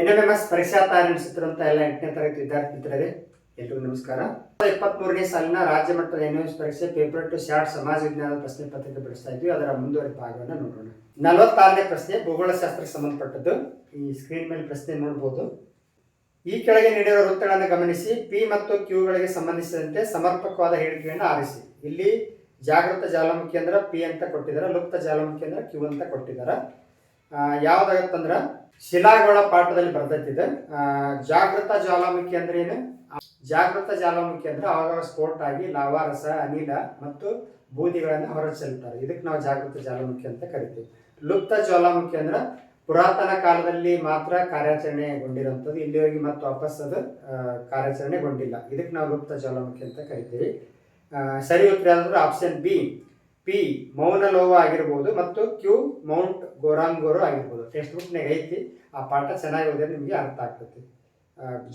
N M M S ಪರೀಕ್ಷಾ ತಯಾರಿ ನಡೆಸುತ್ತಿರುವಂಥ ಎಲ್ಲ ಎಂಟನೇ ತರಗತಿ ವಿದ್ಯಾರ್ಥಿ ಮಿತ್ರರೇ ಎಲ್ರಿಗೂ ನಮಸ್ಕಾರ. ಇಪ್ಪತ್ಮೂರನೇ ಸಾಲಿನ ರಾಜ್ಯ ಮಟ್ಟದ ಎನ್ ಎಂ ಎಸ್ ಪರೀಕ್ಷೆ ಪೇಪರ್ ಟು ಶಾರ್ಟ್ ಸಮಾಜ ವಿಜ್ಞಾನದ ಪ್ರಶ್ನೆ ಪತ್ರಿಕೆ ಬಿಡಿಸ್ತಾ ಇದ್ವಿ. ಅದರ ಮುಂದುವರಿದ ಭಾಗವನ್ನು ನೋಡೋಣ. ನಲವತ್ತಾರನೇ ಪ್ರಶ್ನೆ ಭೂಗೋಳಶಾಸ್ತ್ರಕ್ಕೆ ಸಂಬಂಧಪಟ್ಟದ್ದು. ಈ ಸ್ಕ್ರೀನ್ ಮೇಲೆ ಪ್ರಶ್ನೆ ನೋಡ್ಬೋದು. ಈ ಕೆಳಗೆ ನೀಡಿರುವ ವೃತ್ತಗಳನ್ನು ಗಮನಿಸಿ. ಪಿ ಮತ್ತು ಕ್ಯೂಗಳಿಗೆ ಸಂಬಂಧಿಸಿದಂತೆ ಸಮರ್ಪಕವಾದ ಹೇಳಿಕೆಯನ್ನು ಆರಿಸಿ. ಇಲ್ಲಿ ಜಾಗೃತ ಜಾಲಮುಖಿ ಅಂದ್ರೆ ಪಿ ಅಂತ ಕೊಟ್ಟಿದ್ದಾರೆ, ಲುಪ್ತ ಜಾಲಮುಖಿ ಅಂದ್ರೆ ಕ್ಯೂ ಅಂತ ಕೊಟ್ಟಿದ್ದಾರೆ. ಯಾವ್ದಾಗತ್ತಂದ್ರ ಶಿಲಾಗೋಳ ಪಾಠದಲ್ಲಿ ಬರ್ತೈತಿದೆ ಜಾಗೃತ ಜ್ವಾಲಾಮುಖಿ ಅಂದ್ರೆ ಏನು? ಜಾಗೃತ ಜ್ವಾಲಾಮುಖಿ ಅಂದ್ರೆ ಆವಾಗ ಸ್ಫೋಟ ಆಗಿ ಲಾವಾರಸ ಅನಿಲ ಮತ್ತು ಬೂದಿಗಳನ್ನು ಹೊರಚೆಲ್ತಾರೆ ಇದಕ್ಕೆ ನಾವು ಜಾಗೃತ ಜ್ವಾಲಾಮುಖಿ ಅಂತ ಕರಿತೀವಿ. ಲುಪ್ತ ಜ್ವಾಲಾಮುಖಿ ಅಂದ್ರೆ ಪುರಾತನ ಕಾಲದಲ್ಲಿ ಮಾತ್ರ ಕಾರ್ಯಾಚರಣೆಗೊಂಡಿರುವಂಥದ್ದು. ಇಲ್ಲಿವರೆಗೆ ಮತ್ತೆ ವಾಪಸ್ ಅದು ಕಾರ್ಯಾಚರಣೆಗೊಂಡಿಲ್ಲ. ಇದಕ್ಕೆ ನಾವು ಲುಪ್ತ ಜ್ವಾಲಾಮುಖಿ ಅಂತ ಕರಿತೀವಿ. ಸರಿ ಉತ್ತರ ಆಪ್ಷನ್ ಬಿ ಪಿ ಮೌನ ಲೋಹ ಆಗಿರ್ಬೋದು ಮತ್ತು ಕ್ಯೂ ಮೌಂಟ್ ಗೋರಾಂಗೋರು ಆಗಿರ್ಬೋದು. ಟೆಕ್ಸ್ಟ್ ಬುಕ್ನಾಗ ಐತಿ. ಆ ಪಾಠ ಚೆನ್ನಾಗಿ ಓದಿದ್ರೆ ನಿಮಗೆ ಅರ್ಥ ಆಗ್ತೈತಿ.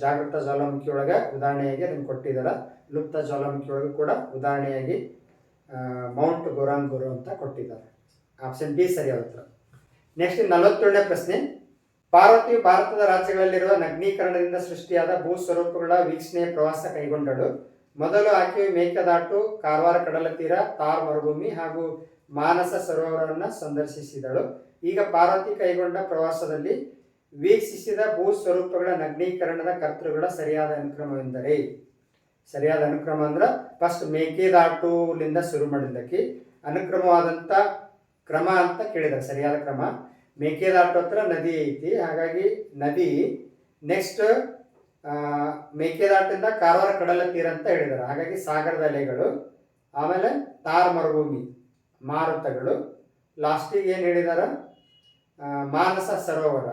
ಜಾಗೃತ ಜ್ವಾಲಾಮುಖಿ ಒಳಗೆ ಉದಾಹರಣೆಯಾಗಿ ಅದನ್ನು ಕೊಟ್ಟಿದ್ದಾರೆ ಲುಪ್ತ ಜ್ವಾಲಾಮುಖಿ ಒಳಗೆ ಕೂಡ ಉದಾಹರಣೆಯಾಗಿ ಮೌಂಟ್ ಗೋರಾಂಗೋರು ಅಂತ ಕೊಟ್ಟಿದ್ದಾರೆ ಆಪ್ಷನ್ ಬಿ ಸರಿಯಾದ ಉತ್ತರ. ನೆಕ್ಸ್ಟ್ ನಲವತ್ತೇಳನೇ ಪ್ರಶ್ನೆ. ಪಾರ್ವತಿಯು ಭಾರತದ ರಾಜ್ಯಗಳಲ್ಲಿರುವ ನಗ್ನೀಕರಣದಿಂದ ಸೃಷ್ಟಿಯಾದ ಭೂ ಸ್ವರೂಪಗಳ ವೀಕ್ಷಣೆಯ ಪ್ರವಾಸ ಕೈಗೊಂಡಳು. ಮೊದಲು ಆಕೆ ಮೇಕೆದಾಟು, ಕಾರವಾರ ಕಡಲ ತೀರ, ತಾರ್ ಮರುಭೂಮಿ ಹಾಗೂ ಮಾನಸ ಸರೋವರವನ್ನು ಸಂದರ್ಶಿಸಿದಳು. ಈಗ ಪಾರ್ವತಿ ಕೈಗೊಂಡ ಪ್ರವಾಸದಲ್ಲಿ ವೀಕ್ಷಿಸಿದ ಭೂ ಸ್ವರೂಪಗಳ ನಗ್ನೀಕರಣದ ಕರ್ತೃಗಳ ಸರಿಯಾದ ಅನುಕ್ರಮವೆಂದರೆ, ಸರಿಯಾದ ಅನುಕ್ರಮ ಅಂದ್ರೆ ಫಸ್ಟ್ ಮೇಕೆದಾಟುಲಿಂದ ಶುರು ಮಾಡಿದ್ದಕ್ಕೆ ಅನುಕ್ರಮವಾದಂಥ ಕ್ರಮ ಅಂತ ಕೇಳಿದ ಸರಿಯಾದ ಕ್ರಮ. ಮೇಕೆದಾಟು ಹತ್ರ ನದಿ ಐತಿ, ಹಾಗಾಗಿ ನದಿ ನೆಕ್ಸ್ಟ್ ಮೇಕೆದಾಟಿಂದ ಕಾರವಾರ ಕಡಲ ತೀರ ಅಂತ ಹೇಳಿದ್ದಾರೆ. ಹಾಗಾಗಿ ಸಾಗರದ ಅಲೆಗಳು ಆಮೇಲೆ ತಾರ್ ಮರುಭೂಮಿ ಮಾರುತಗಳು. ಲಾಸ್ಟಿಗೆ ಏನು ಹೇಳಿದಾರ? ಮಾನಸ ಸರೋವರ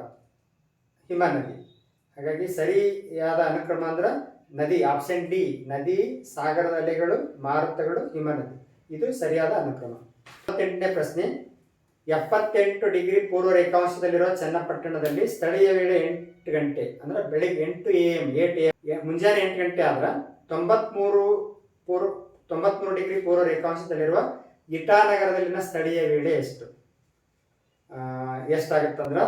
ಹಿಮ ನದಿ ಹಾಗಾಗಿ ಸರಿಯಾದ ಅನುಕ್ರಮ ಅಂದ್ರೆ ನದಿ ಆಪ್ಷನ್ ಡಿ ನದಿ, ಸಾಗರದ ಅಲೆಗಳು ಮಾರುತಗಳು ಹಿಮ ನದಿ ಇದು ಸರಿಯಾದ ಅನುಕ್ರಮ. ಇಪ್ಪತ್ತೆಂಟನೇ ಪ್ರಶ್ನೆ. ಎಪ್ಪತ್ತೆಂಟು ಡಿಗ್ರಿ ಪೂರ್ವ ರೇಖಾಂಶದಲ್ಲಿರುವ ಚನ್ನಪಟ್ಟಣದಲ್ಲಿ ಸ್ಥಳೀಯ ವೇಳೆ ಎಂಟು ಗಂಟೆ, ಅಂದ್ರೆ ಬೆಳಿಗ್ಗೆ ಎಂಟು ಎ ಎಂ, ಏಟ್ ಎ ಮುಂಜಾನೆ ಎಂಟು ಗಂಟೆ ಆದ್ರೆ ತೊಂಬತ್ಮೂರು ಪೂರ್ವ, ತೊಂಬತ್ಮೂರು ಡಿಗ್ರಿ ಪೂರ್ವ ರೇಖಾಂಶದಲ್ಲಿರುವ ಇಟಾನಗರದಲ್ಲಿನ ಸ್ಥಳೀಯ ವೇಳೆ ಎಷ್ಟು? ಎಷ್ಟಾಗುತ್ತಂದ್ರೆ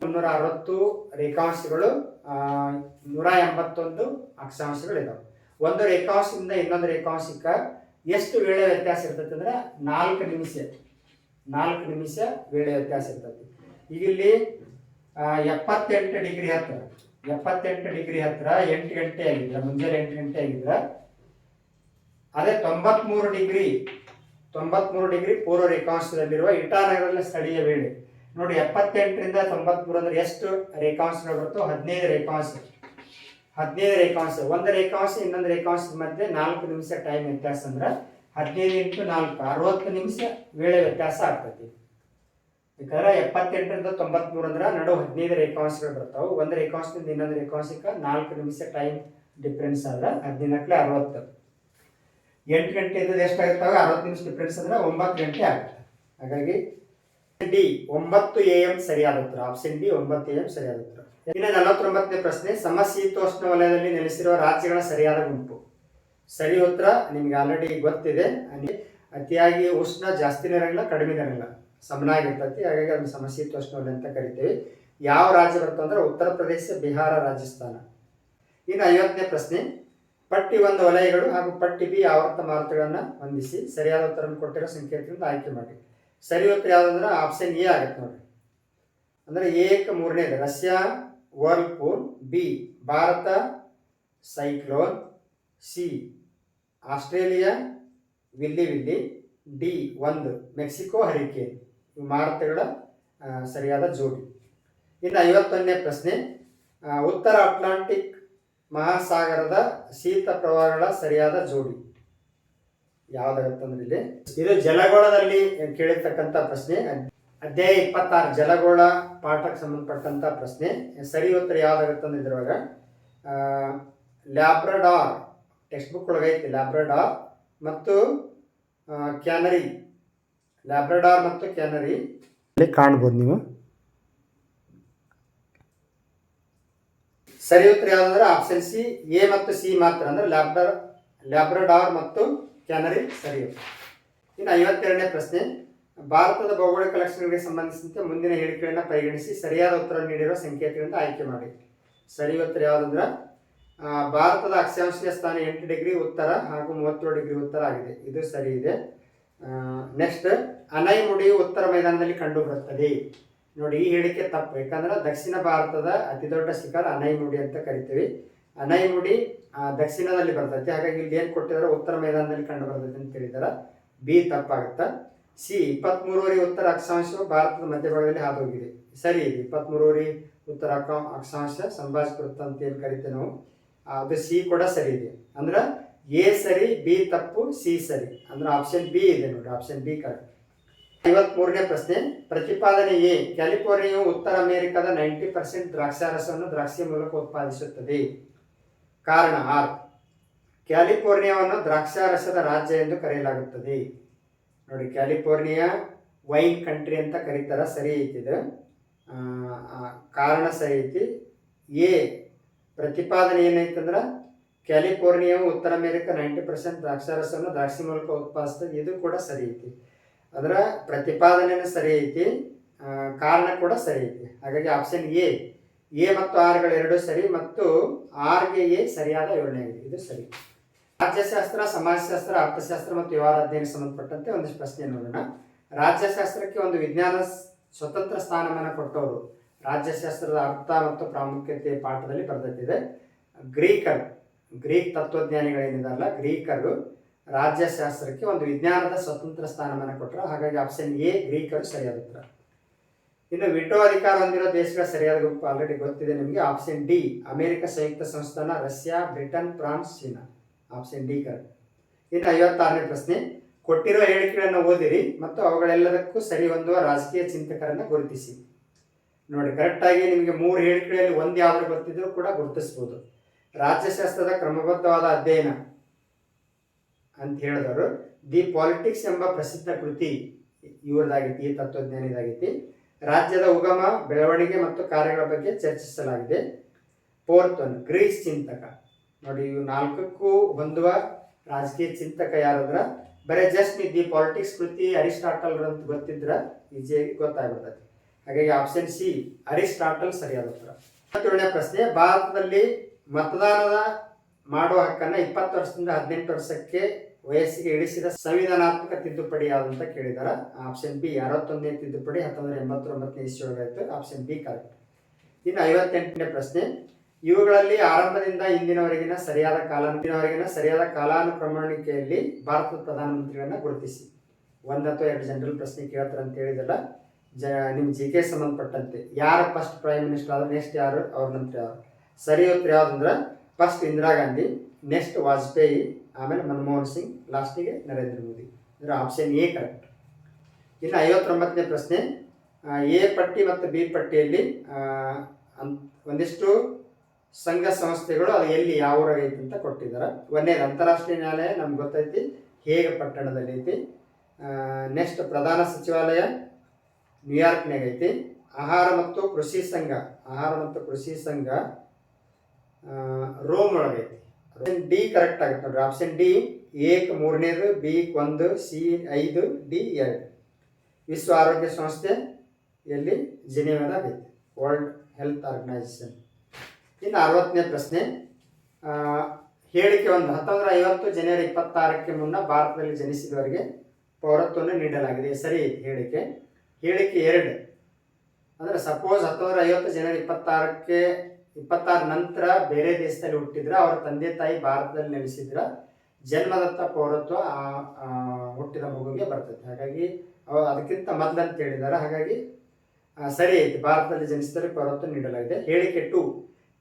ಮುನ್ನೂರ ಅರವತ್ತು ರೇಖಾಂಶಗಳು ನೂರ ಎಂಬತ್ತೊಂದು ಅಕ್ಷಾಂಶಗಳಿದಾವೆ. ಒಂದು ರೇಖಾಂಶದಿಂದ ಇನ್ನೊಂದು ರೇಖಾಂಶಕ್ಕೆ ಎಷ್ಟು ವೇಳೆ ವ್ಯತ್ಯಾಸ ಇರ್ತೈತೆ ಅಂದ್ರೆ ನಾಲ್ಕು ನಿಮಿಷ. ನಾಲ್ಕು ನಿಮಿಷ ವೇಳೆ ವ್ಯತ್ಯಾಸ ಇರ್ತದೆ. ಈಗ ಇಲ್ಲಿ ಎಪ್ಪತ್ತೆಂಟು ಡಿಗ್ರಿ ಹತ್ರ, ಎಪ್ಪತ್ತೆಂಟು ಡಿಗ್ರಿ ಹತ್ರ ಎಂಟು ಗಂಟೆ ಆಗಿದ್ರೆ ಮುಂಜಾನೆ ಎಂಟು ಗಂಟೆ ಆಗಿದ್ರೆ ಅದೇ ತೊಂಬತ್ಮೂರು ಡಿಗ್ರಿ ತೊಂಬತ್ಮೂರು ಡಿಗ್ರಿ ಪೂರ್ವ ರೇಖಾಂಶದಲ್ಲಿರುವ ಇಟಾನಗರದ ಸ್ಥಳೀಯ ವೇಳೆ. ನೋಡಿ, ಎಪ್ಪತ್ತೆಂಟರಿಂದ ತೊಂಬತ್ಮೂರು ಅಂದ್ರೆ ಎಷ್ಟು ರೇಖಾಂಶಗಳು ಬರುತ್ತೋ ಹದಿನೈದು ರೇಖಾಂಶ. ಹದಿನೈದು ರೇಖಾಂಶ. ಒಂದು ರೇಖಾಂಶ, ಇನ್ನೊಂದು ರೇಖಾಂಶದ ಮಧ್ಯೆ ನಾಲ್ಕು ನಿಮಿಷ ಟೈಮ್ ವ್ಯತ್ಯಾಸ ಅಂದ್ರೆ ಹದಿನೈದು ಇಂಟು ನಾಲ್ಕು, ಅರವತ್ತು ನಿಮಿಷ ವೇಳೆ ವ್ಯತ್ಯಾಸ ಆಗ್ತೈತಿ. ಯಾಕಂದ್ರೆ ಎಪ್ಪತ್ತೆಂಟರಿಂದ ತೊಂಬತ್ಮೂರು ಅಂದ್ರೆ ನಡು ಹದಿನೈದು ರೇಖಾಂಶಗಳು ಬರ್ತಾವೆ. ಒಂದು ರೇಖಾಂಶದಿಂದ ಇನ್ನೊಂದು ರೇಖಾಂಶಕ್ಕೆ ನಾಲ್ಕು ನಿಮಿಷ ಟೈಮ್ ಡಿಫ್ರೆನ್ಸ್ ಆದ್ರೆ ಹದಿನಾಲ್ಕಲೆ ಅರವತ್ತು. ಎಂಟು ಗಂಟೆ ಇದ್ದದ್ದು ಎಷ್ಟಾಗುತ್ತವೆ ಅರವತ್ತು ನಿಮಿಷ ಡಿಫ್ರೆನ್ಸ್ ಅಂದ್ರೆ ಒಂಬತ್ತು ಗಂಟೆ ಆಗುತ್ತೆ. ಹಾಗಾಗಿ ಡಿ ಒಂಬತ್ತು ಎ ಎಂ ಸರಿಯಾದ ಉತ್ತರ. ಆಪ್ಷನ್ ಡಿ ಒಂಬತ್ತು ಎ ಎಂ ಸರಿಯಾದ ಉತ್ತರ. ಇನ್ನು ನಲವತ್ತೊಂಬತ್ತನೇ ಪ್ರಶ್ನೆ, ಸಮಶೀತೋಷ್ಣ ವಲಯದಲ್ಲಿ ನೆಲೆಸಿರುವ ರಾಜ್ಯಗಳ ಸರಿಯಾದ ಗುಂಪು. ಸರಿ ಉತ್ತರ ನಿಮ್ಗೆ ಆಲ್ರೆಡಿ ಗೊತ್ತಿದೆ. ಅತಿಯಾಗಿ ಉಷ್ಣ ಜಾಸ್ತಿ ಇರಂಗಿಲ್ಲ, ಕಡಿಮೆ ಇರಲ್ಲ ಸಮನಾಗಿರ್ತೈತಿ ಹಾಗಾಗಿ ಅದನ್ನು ಸಮಶೀತೋಷ್ಣ ವಲಯ ಅಂತ ಕರಿತೀವಿ. ಯಾವ ರಾಜ್ಯ ಬರ್ತದೆ ಅಂದ್ರೆ ಉತ್ತರ ಪ್ರದೇಶ, ಬಿಹಾರ, ರಾಜಸ್ಥಾನ. ಇನ್ನು ಐವತ್ತನೇ ಪ್ರಶ್ನೆ, ಪಟ್ಟಿ ಒಂದು ವಲಯಗಳು ಹಾಗೂ ಪಟ್ಟಿ ಬಿ ಆವರ್ತ ಮಾರುತಗಳನ್ನು ಹೊಂದಿಸಿ ಸರಿಯಾದ ಉತ್ತರವನ್ನು ಕೊಟ್ಟಿರೋ ಸಂಕೇತದಿಂದ ಆಯ್ಕೆ ಮಾಡಿ. ಸರಿ ಉತ್ತರ ಯಾವುದಂದ್ರೆ ಆಪ್ಷನ್ ಎ ಆಗುತ್ತೆ ನೋಡಿ. ಅಂದರೆ ಏಕ ಮೂರನೇದು, Russia whirlpool B, Bharat, cyclone C, Australia, willy willy, D ಒಂದು, ಮೆಕ್ಸಿಕೋ ಹರಿಕೇನ್ ಇವು ಮಾರುತಗಳ ಸರಿಯಾದ ಜೋಡಿ. ಇನ್ನು ಐವತ್ತೊಂದನೇ ಪ್ರಶ್ನೆ ಉತ್ತರ ಅಟ್ಲಾಂಟಿಕ್ ಮಹಾಸಾಗರದ ಶೀತ ಪ್ರವಾಹಗಳ ಸರಿಯಾದ ಜೋಡಿ. ಯಾವ್ದಾಗತ್ತಂದ್ರೆ ಇಲ್ಲಿ? ಇದು ಜಲಗೋಳದಲ್ಲಿ ಕೇಳಿರ್ತಕ್ಕಂಥ ಪ್ರಶ್ನೆ. ಅಧ್ಯಾಯ ಇಪ್ಪತ್ತಾರು, ಜಲಗೋಳ ಪಾಠಕ್ಕೆ ಸಂಬಂಧಪಟ್ಟಂಥ ಪ್ರಶ್ನೆ. ಸರಿ ಉತ್ತರ ಯಾವ್ದಾಗತ್ತಂದ್ರೆ ಇದ್ರೊಳಗ ಲ್ಯಾಬ್ರಡಾರ್. ಟೆಕ್ಸ್ಟ್ ಬುಕ್ ಒಳಗೈತಿ ಲ್ಯಾಬ್ರಡಾರ್ ಮತ್ತು ಕ್ಯಾನರಿ ಲ್ಯಾಬ್ರಡಾರ್ ಮತ್ತು ಕ್ಯಾನರಿ ಇಲ್ಲಿ ಕಾಣ್ಬೋದು ನೀವು. ಸರಿ ಉತ್ತರ ಯಾವುದಂದ್ರೆ ಆಪ್ಷನ್ ಸಿ ಎ ಮತ್ತು ಸಿ ಮಾತ್ರ ಅಂದ್ರೆ ಲ್ಯಾಬ್ರ ಲ್ಯಾಬ್ರಡಾರ್ ಮತ್ತು ಕ್ಯಾನರಿ ಸರಿ. ಇನ್ನು ಐವತ್ತೆರಡನೇ ಪ್ರಶ್ನೆ ಭಾರತದ ಭೌಗೋಳಿಕ ಲಕ್ಷಣಗಳಿಗೆ ಸಂಬಂಧಿಸಿದಂತೆ ಮುಂದಿನ ಹೇಳಿಕೆಗಳನ್ನು ಪರಿಗಣಿಸಿ ಸರಿಯಾದ ಉತ್ತರ ನೀಡಿರುವ ಸಂಕೇತಗಳಿಂದ ಆಯ್ಕೆ ಮಾಡಿ. ಸರಿ ಉತ್ತರ ಯಾವುದಂದ್ರೆ ಭಾರತದ ಅಕ್ಷಾಂಶೀಯ ಸ್ಥಾನ ಎಂಟು ಡಿಗ್ರಿ ಉತ್ತರ ಹಾಗೂ ಮೂವತ್ತೇಳು ಡಿಗ್ರಿ ಉತ್ತರ ಆಗಿದೆ. ಇದು ಸರಿ ಇದೆ. ನೆಕ್ಸ್ಟ್ ಅನೈಮುಡಿ ಉತ್ತರ ಮೈದಾನದಲ್ಲಿ ಕಂಡುಬರುತ್ತದೆ. ನೋಡಿ, ಈ ಹೇಳಿಕೆ ತಪ್ಪು. ಯಾಕಂದ್ರೆ ದಕ್ಷಿಣ ಭಾರತದ ಅತಿ ದೊಡ್ಡ ಶಿಖರ ಅನೈಮುಡಿ ಅಂತ ಕರಿತೀವಿ. ಅನೈಮುಡಿ ಮುಡಿ ದಕ್ಷಿಣದಲ್ಲಿ ಬರ್ತೈತೆ. ಹಾಗಾಗಿ ಇಲ್ಲಿ ಏನು ಕೊಟ್ಟಿದ್ದಾರೆ? ಉತ್ತರ ಮೈದಾನದಲ್ಲಿ ಕಂಡು ಬರ್ತೈತೆ ಅಂತ ಹೇಳಿದಾರೆ ಬಿ, ತಪ್ಪಾಗುತ್ತೆ? ಸಿ ಇಪ್ಪತ್ತ್ಮೂರುವರೆ ಉತ್ತರ ಅಕ್ಷಾಂಶವು ಭಾರತದ ಮಧ್ಯಭಾಗದಲ್ಲಿ ಹಾದು ಹೋಗಿದೆ ಸರಿ ಇದೆ. ಇಪ್ಪತ್ತ್ಮೂರುವರೆ ಉತ್ತರ ಅಕ್ಷಾಂಶ ಸಂಭಾಷ ವೃತ್ತ ಅಂತ ಏನು ಕರಿತೇವೆ ನಾವು? ಅದು ಸಿ ಕೂಡ ಸರಿ ಇದೆ. ಅಂದ್ರೆ ಎ ಸರಿ ಬಿ ತಪ್ಪು ಸಿ ಸರಿ. ಅಂದ್ರೆ ಆಪ್ಷನ್ ಬಿ ಇದೆ ನೋಡಿ ಆಪ್ಷನ್ ಬಿ ಕರೆಕ್ಟ್. ಐವತ್ಮೂರನೇ ಪ್ರಶ್ನೆ ಪ್ರತಿಪಾದನೆ ಎ ಕ್ಯಾಲಿಫೋರ್ನಿಯಾ ಉತ್ತರ ಅಮೆರಿಕದ ನೈಂಟಿ ಪರ್ಸೆಂಟ್ ದ್ರಾಕ್ಷಾರಸವನ್ನು ದ್ರಾಕ್ಷಿ ಮೂಲಕ ಉತ್ಪಾದಿಸುತ್ತದೆ. ಕಾರಣ ಆರ್ ಕ್ಯಾಲಿಫೋರ್ನಿಯಾವನ್ನು ದ್ರಾಕ್ಷಾರಸದ ರಾಜ್ಯ ಎಂದು ಕರೆಯಲಾಗುತ್ತದೆ. ನೋಡಿ ಕ್ಯಾಲಿಫೋರ್ನಿಯಾ ವೈನ್ ಕಂಟ್ರಿ ಅಂತ ಕರೀತಾರ ಸರಿ ಐತಿ ಇದು. ಆ, ಆ, ಕಾರಣ ಸರಿ ಐತಿ. ಎ ಪ್ರತಿಪಾದನೆ ಏನೈತಂದ್ರೆ, ಕ್ಯಾಲಿಫೋರ್ನಿಯಾವು ಉತ್ತರ ಅಮೆರಿಕ ನೈಂಟಿ ಪರ್ಸೆಂಟ್ ದ್ರಾಕ್ಷಾರಸವನ್ನು ದ್ರಾಕ್ಷಿ ಮೂಲಕ ಉತ್ಪಾದಿಸ್ತದೆ ಇದು ಕೂಡ ಸರಿ ಐತಿ ಅದರ ಪ್ರತಿಪಾದನೆನೂ ಸರಿ ಐತಿ ಕಾರಣ ಕೂಡ ಸರಿ ಐತಿ ಹಾಗಾಗಿ ಆಪ್ಷನ್ ಎ ಎ ಮತ್ತು ಆರ್ಗಳು ಎರಡೂ ಸರಿ ಮತ್ತು ಆರ್ಗೆ ಎ ಸರಿಯಾದ ವಿವರಣೆ ಆಗಿದೆ ಇದು ಸರಿ. ರಾಜ್ಯಶಾಸ್ತ್ರ, ಸಮಾಜಶಾಸ್ತ್ರ, ಅರ್ಥಶಾಸ್ತ್ರ ಮತ್ತು ವ್ಯವಹಾರ ಅಧ್ಯಯನ ಸಂಬಂಧಪಟ್ಟಂತೆ ಒಂದಿಷ್ಟು ಪ್ರಶ್ನೆ ನೋಡೋಣ. ರಾಜ್ಯಶಾಸ್ತ್ರಕ್ಕೆ ಒಂದು ವಿಜ್ಞಾನ ಸ್ವತಂತ್ರ ಸ್ಥಾನಮಾನ ಕೊಟ್ಟವರು ರಾಜ್ಯಶಾಸ್ತ್ರದ ಅರ್ಥ ಮತ್ತು ಪ್ರಾಮುಖ್ಯತೆ ಪಾಠದಲ್ಲಿ ಬರೆದಿದೆ ಗ್ರೀಕರು, ಗ್ರೀಕ್ ತತ್ವಜ್ಞಾನಿಗಳೇನಿದಾರಲ್ಲ, ಗ್ರೀಕರು ರಾಜ್ಯಶಾಸ್ತ್ರಕ್ಕೆ ಒಂದು ವಿಜ್ಞಾನದ ಸ್ವತಂತ್ರ ಸ್ಥಾನಮಾನ ಕೊಟ್ಟರು ಹಾಗಾಗಿ ಆಪ್ಷನ್ ಎ ಗ್ರೀಕರು ಸರಿಯಾದ ಉತ್ತರ. ಇನ್ನು ವಿಟೋ ಅಧಿಕಾರ ಹೊಂದಿರೋ ದೇಶಗಳ ಸರಿಯಾದ ಗುಂಪು ಆಲ್ರೆಡಿ ಗೊತ್ತಿದೆ ನಿಮಗೆ. ಆಪ್ಷನ್ ಡಿ ಅಮೆರಿಕ ಸಂಯುಕ್ತ ಸಂಸ್ಥಾನ, Russia, Britain, France, China. Option D correct ಇನ್ನು ಐವತ್ತಾರನೇ ಪ್ರಶ್ನೆ, ಕೊಟ್ಟಿರುವ ಹೇಳಿಕೆಗಳನ್ನು ಓದಿರಿ ಮತ್ತು ಅವುಗಳೆಲ್ಲದಕ್ಕೂ ಸರಿ ಹೊಂದುವ ರಾಜಕೀಯ ಚಿಂತಕರನ್ನು ಗುರುತಿಸಿ. ನೋಡಿ, ಕರೆಕ್ಟಾಗಿ ನಿಮಗೆ ಮೂರು ಹೇಳಿಕೆಗಳಲ್ಲಿ ಒಂದು ಯಾವ್ದು ಗೊತ್ತಿದ್ರು ಕೂಡ ಗುರುತಿಸ್ಬೋದು. ರಾಜ್ಯಶಾಸ್ತ್ರದ ಕ್ರಮಬದ್ಧವಾದ ಅಧ್ಯಯನ ಅಂತ ಹೇಳಿದವರು, ದಿ ಪಾಲಿಟಿಕ್ಸ್ ಎಂಬ ಪ್ರಸಿದ್ಧ ಕೃತಿ ಇವ್ರದ್ದಾಗೈತಿ ಈ ತತ್ವಜ್ಞಾನಿದಾಗೈತಿ ರಾಜ್ಯದ ಉಗಮ, ಬೆಳವಣಿಗೆ ಮತ್ತು ಕಾರ್ಯಗಳ ಬಗ್ಗೆ ಚರ್ಚಿಸಲಾಗಿದೆ. ಫೋರ್ತ್ ಒನ್, ಗ್ರೀಸ್ ಚಿಂತಕ. ನೋಡಿ, ಇವು ನಾಲ್ಕಕ್ಕೂ ಹೊಂದುವ ರಾಜಕೀಯ ಚಿಂತಕ ಯಾರಂದ್ರ ಬರೀ ಜಸ್ಟ್ ದಿ ಪಾಲಿಟಿಕ್ಸ್ ಕೃತಿ ಅರಿಸ್ಟಾಟಲ್ ಅಂತ ಗೊತ್ತಿದ್ರ ಈಜಿಯಾಗಿ ಗೊತ್ತಾಗ್ಬಿಡ್ತೈತಿ. ಹಾಗಾಗಿ ಆಪ್ಷನ್ ಸಿ ಅರಿಸ್ಟಾಟಲ್ ಸರಿಯಾದ ಉತ್ತರ. ಇಪ್ಪತ್ತೇಳನೇ ಪ್ರಶ್ನೆ, ಭಾರತದಲ್ಲಿ ಮತದಾನದ ಮಾಡುವ ಹಕ್ಕನ್ನು ಇಪ್ಪತ್ತು ವರ್ಷದಿಂದ ಹದಿನೆಂಟು ವರ್ಷಕ್ಕೆ ವಯಸ್ಸಿಗೆ ಇಳಿಸಿದ ಸಂವಿಧಾನಾತ್ಮಕ ತಿದ್ದುಪಡಿ ಯಾವ್ದಂತ ಕೇಳಿದಾರ. ಆಪ್ಷನ್ ಬಿ ಅರವತ್ತೊಂದನೇ ತಿದ್ದುಪಡಿ ಹತ್ತೊಂಬತ್ತು ಎಂಬತ್ತೊಂಬತ್ತನೇ ಇಸ್ವಿಯೊಳಗಾಯ್ತು ಆಪ್ಷನ್ ಬಿ ಕರೆಕ್ಟ್ ಇನ್ನು ಐವತ್ತೆಂಟನೇ ಪ್ರಶ್ನೆ, ಇವುಗಳಲ್ಲಿ ಆರಂಭದಿಂದ ಇಂದಿನವರೆಗಿನ ಸರಿಯಾದ ಕಾಲ ಇಂದಿನವರೆಗಿನ ಸರಿಯಾದ ಕಾಲಾನುಕ್ರಮಣಿಕೆಯಲ್ಲಿ ಭಾರತದ ಪ್ರಧಾನಮಂತ್ರಿಗಳನ್ನ ಗುರುತಿಸಿ. ಒಂದು ಅಥವಾ ಎರಡು ಜನರಲ್ ಪ್ರಶ್ನೆ ಕೇಳ್ತಾರೆ ಅಂತ ಹೇಳಿದಲ್ಲ. ಜ ನಿಮ್ಮ ಜಿ ಕೆ ಸಂಬಂಧಪಟ್ಟಂತೆ. ಯಾರು ಫಸ್ಟ್ ಪ್ರೈಮ್ ಮಿನಿಸ್ಟರ್ ಆದ್ರೆ ನೆಕ್ಸ್ಟ್ ಯಾರು, ಅವ್ರ ನಂತರ ಯಾರು? ಸರಿ ಉತ್ತರ ಯಾವುದಂದ್ರೆ ಫಸ್ಟ್ ಇಂದಿರಾ ಗಾಂಧಿ ನೆಕ್ಸ್ಟ್ ವಾಜಪೇಯಿ, ಆಮೇಲೆ ಮನಮೋಹನ್ ಸಿಂಗ್ ಲಾಸ್ಟಿಗೆ ನರೇಂದ್ರ ಮೋದಿ. ಇದರ ಆಪ್ಷನ್ ಎ ಕರೆಕ್ಟ್ ಇನ್ನು ಐವತ್ತೊಂಬತ್ತನೇ ಪ್ರಶ್ನೆ ಎ ಪಟ್ಟಿ ಮತ್ತು ಬಿ ಪಟ್ಟಿಯಲ್ಲಿ ಒಂದಿಷ್ಟು ಸಂಘ ಸಂಸ್ಥೆಗಳು ಅದು ಎಲ್ಲಿ ಯಾವ ಊರಾಗೈತಿ ಅಂತ ಕೊಟ್ಟಿದ್ದಾರೆ. ಒಂದೇ ಅಂತಾರಾಷ್ಟ್ರೀಯ ನ್ಯಾಯಾಲಯ, ನಮ್ಗೆ ಗೊತ್ತೈತಿ, ಹೇಗೆ ಪಟ್ಟಣದಲ್ಲಿ ಐತಿ. ನೆಕ್ಸ್ಟ್ ಪ್ರಧಾನ ಸಚಿವಾಲಯ ನ್ಯೂಯಾರ್ಕ್ನಾಗ ಐತಿ. ಆಹಾರ ಮತ್ತು ಕೃಷಿ ಸಂಘ. ಆಹಾರ ಮತ್ತು ಕೃಷಿ ಸಂಘ ರೋಮ್ ಒಳಗೈತಿ ಡಿ ಕರೆಕ್ಟ್ ಆಗುತ್ತೆ ನೋಡ್ರಿ. ಆಪ್ಷನ್ ಡಿ ಏಕ್, ಮೂರನೇದು ಬಿ ಒಂದು, ಸಿ, ಐದು, ಡಿ, ಎರಡು. ವಿಶ್ವ ಆರೋಗ್ಯ ಸಂಸ್ಥೆ ಎಲ್ಲಿ? ಜಿನೇವಾದಾಗ ಐತಿ. ವರ್ಲ್ಡ್ ಹೆಲ್ತ್ ಆರ್ಗನೈಸೇಷನ್ ಇನ್ನು ಅರವತ್ತನೇ ಪ್ರಶ್ನೆ. ಹೇಳಿಕೆ ಒಂದು. ಹತ್ತೊಂಬರ ಐವತ್ತು ಜನವರಿ ಇಪ್ಪತ್ತಾರಕ್ಕೆ ಮುನ್ನ ಭಾರತದಲ್ಲಿ ಜನಿಸಿದವರಿಗೆ ಪೌರತ್ವವನ್ನು ನೀಡಲಾಗಿದೆ. ಸರಿ, ಹೇಳಿಕೆ. ಹೇಳಿಕೆ ಎರಡು. ಅಂದರೆ ಸಪೋಸ್ ಹತ್ತೊಂಬರ ಐವತ್ತು ಜನವರಿ ಇಪ್ಪತ್ತಾರಕ್ಕೆ, ಇಪ್ಪತ್ತಾರ ನಂತರ ಬೇರೆ ದೇಶದಲ್ಲಿ ಹುಟ್ಟಿದ್ರೆ, ಅವರ ತಂದೆ ತಾಯಿ ಭಾರತದಲ್ಲಿ ನೆಲೆಸಿದ್ರೆ, ಜನ್ಮದತ್ತ ಪೌರತ್ವ ಹುಟ್ಟಿದ ಮಗುವಿಗೆ ಬರ್ತದೆ. ಹಾಗಾಗಿ ಅದಕ್ಕಿಂತ ಅದಕ್ಕಿಂತ ಅಂತ ಹೇಳಿದ್ದಾರೆ ಹಾಗಾಗಿ ಸರಿ ಐತಿ ಭಾರತದಲ್ಲಿ ಜನಿಸಿದರೆ ಪೌರತ್ವ ನೀಡಲಾಗಿದೆ. ಹೇಳಿಕೆ ಟು,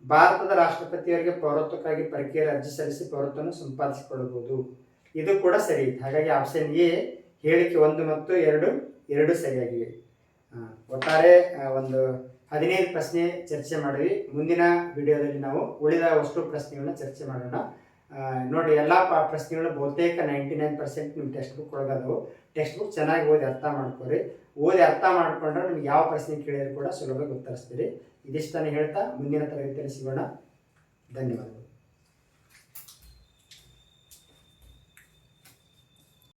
ಭಾರತದ ರಾಷ್ಟ್ರಪತಿಯವರಿಗೆ ಪೌರತ್ವಕ್ಕಾಗಿ ಪರೀಕ್ಷೆಯಲ್ಲಿ ಅರ್ಜಿ ಸಲ್ಲಿಸಿ ಪೌರತ್ವವನ್ನು ಸಂಪಾದಿಸಿಕೊಳ್ಳಬಹುದು. ಇದು ಕೂಡ ಸರಿ ಹಾಗಾಗಿ ಆಪ್ಷನ್ ಎ ಹೇಳಿಕೆ ಒಂದು ಮತ್ತು ಎರಡು ಎರಡು ಸರಿಯಾಗಿವೆ. ಒಟ್ಟಾರೆ ಒಂದು ಹದಿನೈದು ಪ್ರಶ್ನೆ ಚರ್ಚೆ ಮಾಡಿದ್ವಿ. ಮುಂದಿನ ವಿಡಿಯೋದಲ್ಲಿ ನಾವು ಉಳಿದ ಅಷ್ಟು ಪ್ರಶ್ನೆಗಳನ್ನ ಚರ್ಚೆ ಮಾಡೋಣ. ನೋಡಿ, ಎಲ್ಲ ಪ್ರಶ್ನೆಗಳು ಬಹುತೇಕ ನೈಂಟಿ ನೈನ್ ಪರ್ಸೆಂಟ್ ನಿಮ್ಮ ಟೆಕ್ಸ್ಟ್ ಬುಕ್ ಒಳಗದವು. ಟೆಕ್ಸ್ಟ್ ಬುಕ್ ಚೆನ್ನಾಗಿ ಓದಿ ಅರ್ಥ ಮಾಡ್ಕೊರಿ. ಓದಿ ಅರ್ಥ ಮಾಡಿಕೊಂಡ್ರೆ ನಿಮ್ಗೆ ಯಾವ ಪ್ರಶ್ನೆ ಕೇಳಿದ್ರು ಕೂಡ ಸುಲಭವಾಗಿ ಉತ್ತರಿಸ್ತೀರಿ. ಇದಿಷ್ಟನ್ನು ಹೇಳ್ತಾ ಮುಂದಿನ ತರಗತಿಯಲ್ಲಿ ಸಿಗೋಣ. ಧನ್ಯವಾದಗಳು.